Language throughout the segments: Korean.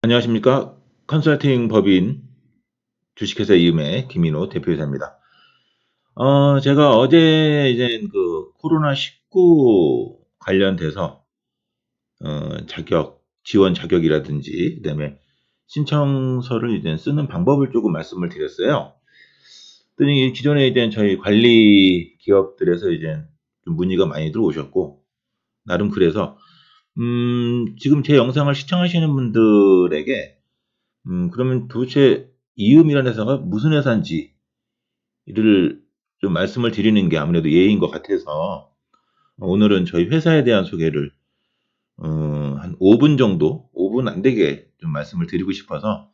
안녕하십니까. 컨설팅 법인 주식회사 이음의 김인호 대표이사입니다. 어, 제가 어제 이제 그 코로나19 관련돼서 어, 자격, 지원 자격이라든지 그 다음에 신청서를 이제 쓰는 방법을 조금 말씀을 드렸어요. 그랬더니 기존에 이제 저희 관리 기업들에서 이제 좀 문의가 많이 들어오셨고 나름 그래서 음, 지금 제 영상을 시청하시는 분들에게 음, 그러면 도대체 이음이라는 회사가 무슨 회사인지를 좀 말씀을 드리는 게 아무래도 예의인 것 같아서 오늘은 저희 회사에 대한 소개를 어, 한 5분 정도, 5분 안 되게 좀 말씀을 드리고 싶어서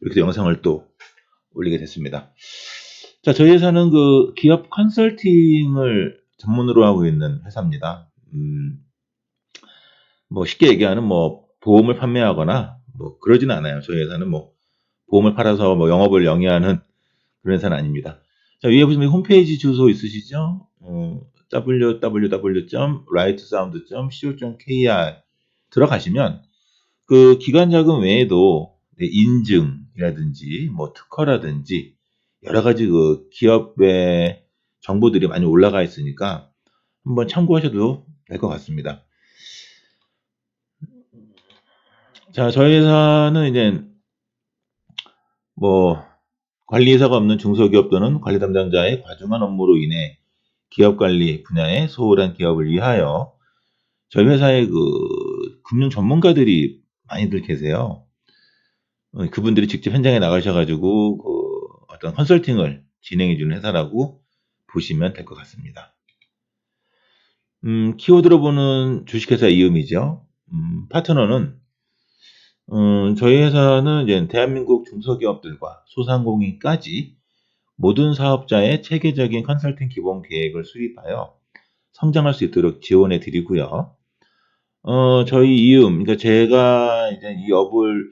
이렇게 영상을 또 올리게 됐습니다. 자, 저희 회사는 그 기업 컨설팅을 전문으로 하고 있는 회사입니다. 음, 뭐 쉽게 얘기하는 뭐 보험을 판매하거나 뭐 그러진 않아요. 저희 회사는 뭐 보험을 팔아서 뭐 영업을 영위하는 그런 회사는 아닙니다. 자, 위에 보시면 홈페이지 주소 있으시죠? 어, www.rightsound.co.kr 들어가시면 그 기관 자금 외에도 네, 인증이라든지 뭐 특허라든지 여러 가지 그 기업의 정보들이 많이 올라가 있으니까 한번 참고하셔도 될 것 같습니다. 자, 저희 회사는 이제 뭐 관리사가 없는 중소기업 또는 관리 담당자의 과중한 업무로 인해 기업 관리 분야의 소홀한 기업을 위하여 저희 회사에 그 금융 전문가들이 많이들 계세요. 어, 그분들이 직접 현장에 나가셔가지고 그 어떤 컨설팅을 진행해주는 회사라고 보시면 될 것 같습니다. 음, 키워드로 보는 주식회사 이음이죠. 음, 파트너는 음, 저희 회사는 이제 대한민국 중소기업들과 소상공인까지 모든 사업자의 체계적인 컨설팅 기본 계획을 수립하여 성장할 수 있도록 지원해 드리고요. 어, 저희 이음, 그러니까 제가 이제 이 업을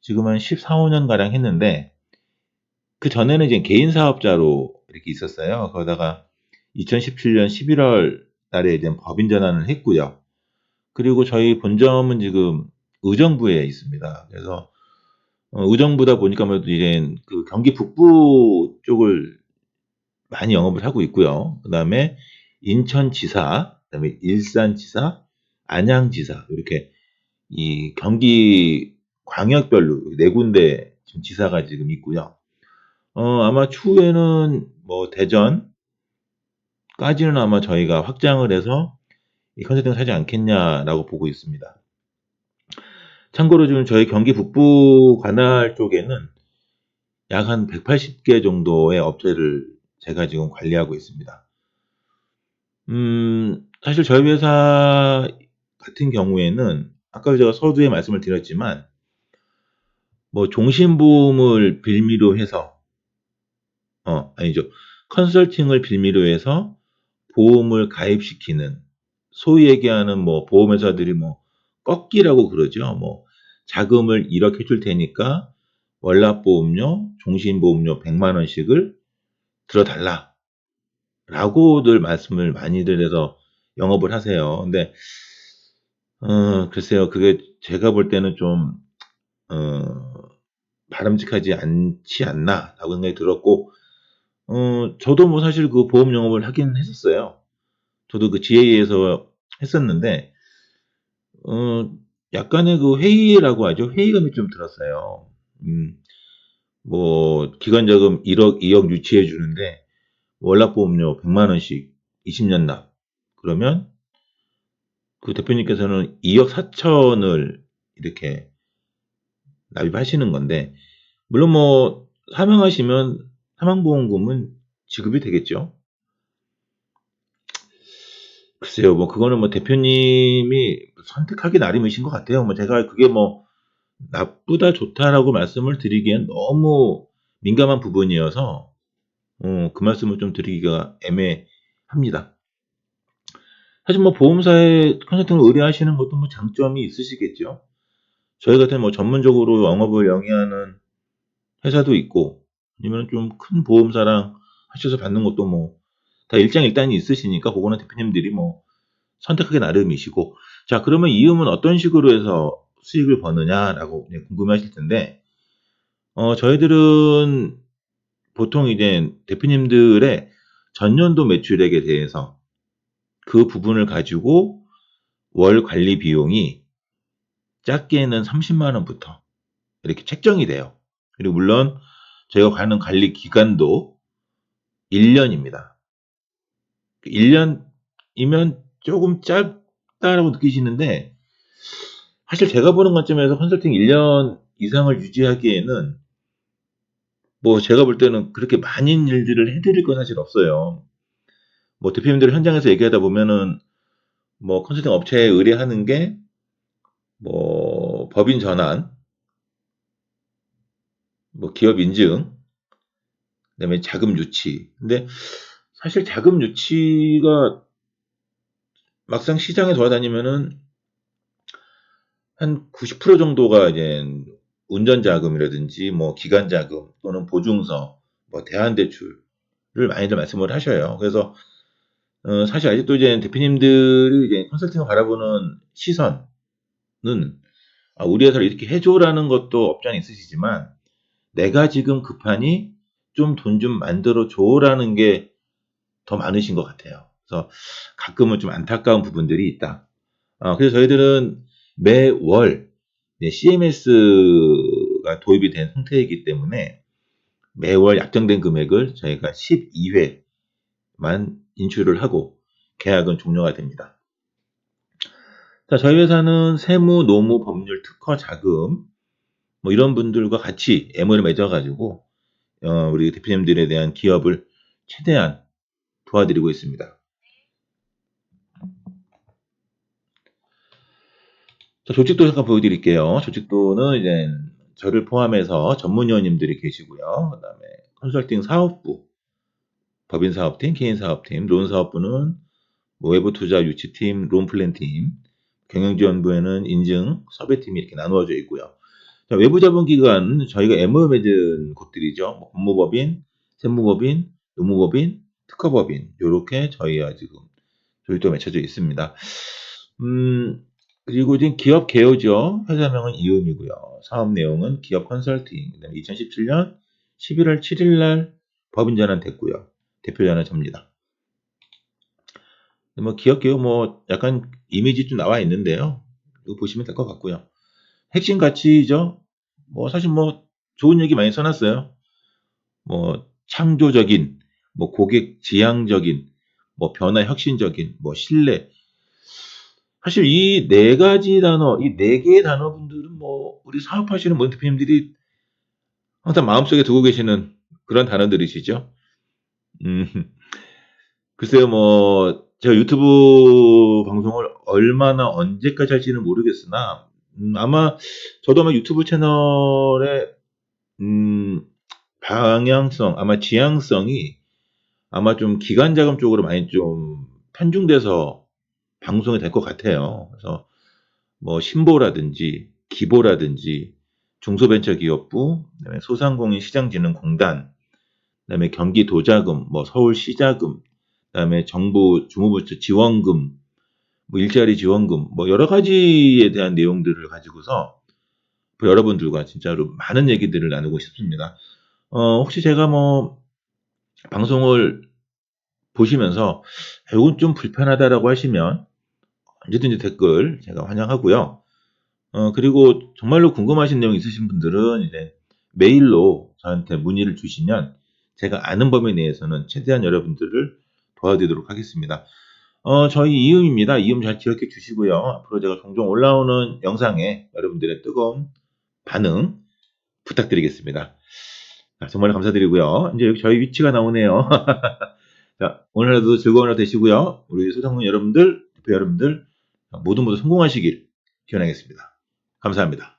지금 한 14, 5년 가량 했는데 그 전에는 이제 개인 사업자로 이렇게 있었어요. 그러다가 2017년 11월 달에 이제 법인 전환을 했고요. 그리고 저희 본점은 지금 의정부에 있습니다. 그래서 어, 의정부다 보니까 아무래도 이제 그 경기 북부 쪽을 많이 영업을 하고 있고요. 그 다음에 인천지사, 그 다음에 일산지사, 안양지사 이렇게 이 경기 광역별로 네 군데 지금 지사가 지금 있고요. 어, 아마 추후에는 뭐 대전까지는 아마 저희가 확장을 해서 이 컨설팅을 하지 않겠냐라고 보고 있습니다. 참고로 지금 저희 경기 북부 관할 쪽에는 약 한 180개 정도의 업체를 제가 지금 관리하고 있습니다. 음, 사실 저희 회사 같은 경우에는 아까 제가 서두에 말씀을 드렸지만 뭐 종신보험을 빌미로 해서 어, 아니죠. 컨설팅을 빌미로 해서 보험을 가입시키는 소위 얘기하는 뭐 보험회사들이 뭐 꺾기라고 그러죠. 뭐 자금을 이렇게 줄 테니까 월납보험료, 종신보험료 100만 원씩을 들어달라. 라고들 말씀을 많이들 해서 영업을 하세요. 근데 어, 글쎄요. 그게 제가 볼 때는 좀 어, 바람직하지 않지 않나라고 생각이 들었고 어, 저도 뭐 사실 그 보험 영업을 하긴 했었어요. 저도 그 GA에서 했었는데 어, 약간의 그 회의라고 하죠. 회의감이 좀 들었어요. 음, 뭐 기관 자금 1억, 2억 유치해 주는데 월납보험료 100만 원씩 20년 납. 그러면 그 대표님께서는 2억 4천을 이렇게 납입하시는 건데 물론 뭐 사망하시면 사망보험금은 지급이 되겠죠. 글쎄요, 뭐 그거는 뭐 대표님이 선택하기 나름이신 것 같아요. 뭐 제가 그게 뭐 나쁘다 좋다라고 말씀을 드리기엔 너무 민감한 부분이어서 어, 그 말씀을 좀 드리기가 애매합니다. 사실 뭐 보험사에 컨설팅을 의뢰하시는 것도 뭐 장점이 있으시겠죠. 저희 같은 뭐 전문적으로 영업을 영위하는 회사도 있고 아니면 좀 큰 보험사랑 하셔서 받는 것도 뭐 다 일장일단이 있으시니까 그거는 대표님들이 뭐 선택하기 나름이시고 자 그러면 이음은 어떤 식으로 해서 수익을 버느냐라고 궁금해하실 텐데, 어, 저희들은 보통 이제 대표님들의 전년도 매출액에 대해서 그 부분을 가지고 월 관리 비용이 작게는 30만 원부터 이렇게 책정이 돼요. 그리고 물론 저희가 가는 관리 기간도 1년입니다. 1년이면 조금 짧다라고 느끼시는데 사실 제가 보는 관점에서 컨설팅 1년 이상을 유지하기에는 뭐 제가 볼 때는 그렇게 많은 일들을 해드릴 건 사실 없어요. 뭐 대표님들 현장에서 얘기하다 보면은 뭐 컨설팅 업체에 의뢰하는 게 뭐 법인 전환, 뭐 기업 인증, 그다음에 자금 유치. 근데 사실 자금 유치가 막상 시장에 돌아다니면은 한 90% 정도가 이제 운전 자금이라든지 뭐 기간 자금 또는 보증서, 뭐 대안 대출을 많이들 말씀을 하셔요. 그래서 어, 사실 아직도 이제 대표님들이 이제 컨설팅을 바라보는 시선은 아, 우리 회사를 이렇게 해줘라는 것도 않아 있으시지만 내가 지금 급하니 좀 돈좀 만들어 줘라는 게 더 많으신 것 같아요. 그래서 가끔은 좀 안타까운 부분들이 있다. 어, 그래서 저희들은 매월 CMS가 도입이 된 상태이기 때문에 매월 약정된 금액을 저희가 12회만 인출을 하고 계약은 종료가 됩니다. 자, 저희 회사는 세무, 노무, 법률, 특허, 자금 뭐 이런 분들과 같이 MO를 맺어가지고 어, 우리 대표님들에 대한 기업을 최대한 도와드리고 있습니다. 자, 조직도 잠깐 보여드릴게요. 조직도는 이제 저를 포함해서 전문위원님들이 계시고요. 그 다음에 컨설팅 사업부, 법인 사업팀, 개인 사업팀, 론 사업부는 뭐 외부 투자 유치팀, 론 플랜팀, 경영지원부에는 인증, 섭외팀이 이렇게 나누어져 있고요. 자, 외부 자본기관, 저희가 MOU 맺은 곳들이죠. 뭐 법무법인, 세무법인, 노무법인, 특허법인, 요렇게 저희가 지금 조직도 맺혀져 있습니다. 음, 그리고 지금 기업 개요죠. 회사명은 이음이고요. 사업 내용은 기업 컨설팅. 그다음에 2017년 11월 7일 날 법인 전환 됐고요. 대표 전환 접니다. 뭐 기업 개요 뭐 약간 이미지 좀 나와 있는데요. 이거 보시면 될 것 같고요. 핵심 가치죠. 뭐 사실 뭐 좋은 얘기 많이 써놨어요. 뭐 창조적인, 뭐 고객 지향적인, 뭐 변화 혁신적인, 뭐 신뢰. 사실 이 네 가지 단어, 이 네 개의 단어분들은 뭐 우리 사업하시는 대표님들이 항상 마음속에 두고 계시는 그런 단어들이시죠. 음, 글쎄요, 뭐 제가 유튜브 방송을 얼마나 언제까지 할지는 모르겠으나 음, 아마 저도 아마 유튜브 채널의 음, 방향성, 아마 지향성이 아마 좀 기관 자금 쪽으로 많이 좀 편중돼서 방송이 될 것 같아요. 그래서 뭐 신보라든지 기보라든지 중소벤처기업부, 그다음에 소상공인 시장진흥공단, 그다음에 경기도자금, 뭐 서울시자금, 그다음에 정부 주무부처 지원금, 뭐 일자리 지원금, 뭐 여러 가지에 대한 내용들을 가지고서 여러분들과 진짜로 많은 얘기들을 나누고 싶습니다. 어, 혹시 제가 뭐 방송을 보시면서 이건 좀 불편하다라고 하시면 언제든지 댓글 제가 환영하고요. 어, 그리고 정말로 궁금하신 내용 있으신 분들은 이제 메일로 저한테 문의를 주시면 제가 아는 범위 내에서는 최대한 여러분들을 도와드리도록 하겠습니다. 어, 저희 이음입니다. 이음 잘 기억해 주시고요. 앞으로 제가 종종 올라오는 영상에 여러분들의 뜨거운 반응 부탁드리겠습니다. 자, 정말 감사드리고요. 이제 여기 저희 위치가 나오네요. 자, 오늘 하루도 즐거운 하루 되시고요. 우리 소상공 여러분들, 대표 여러분들 모두 모두 성공하시길 기원하겠습니다. 감사합니다.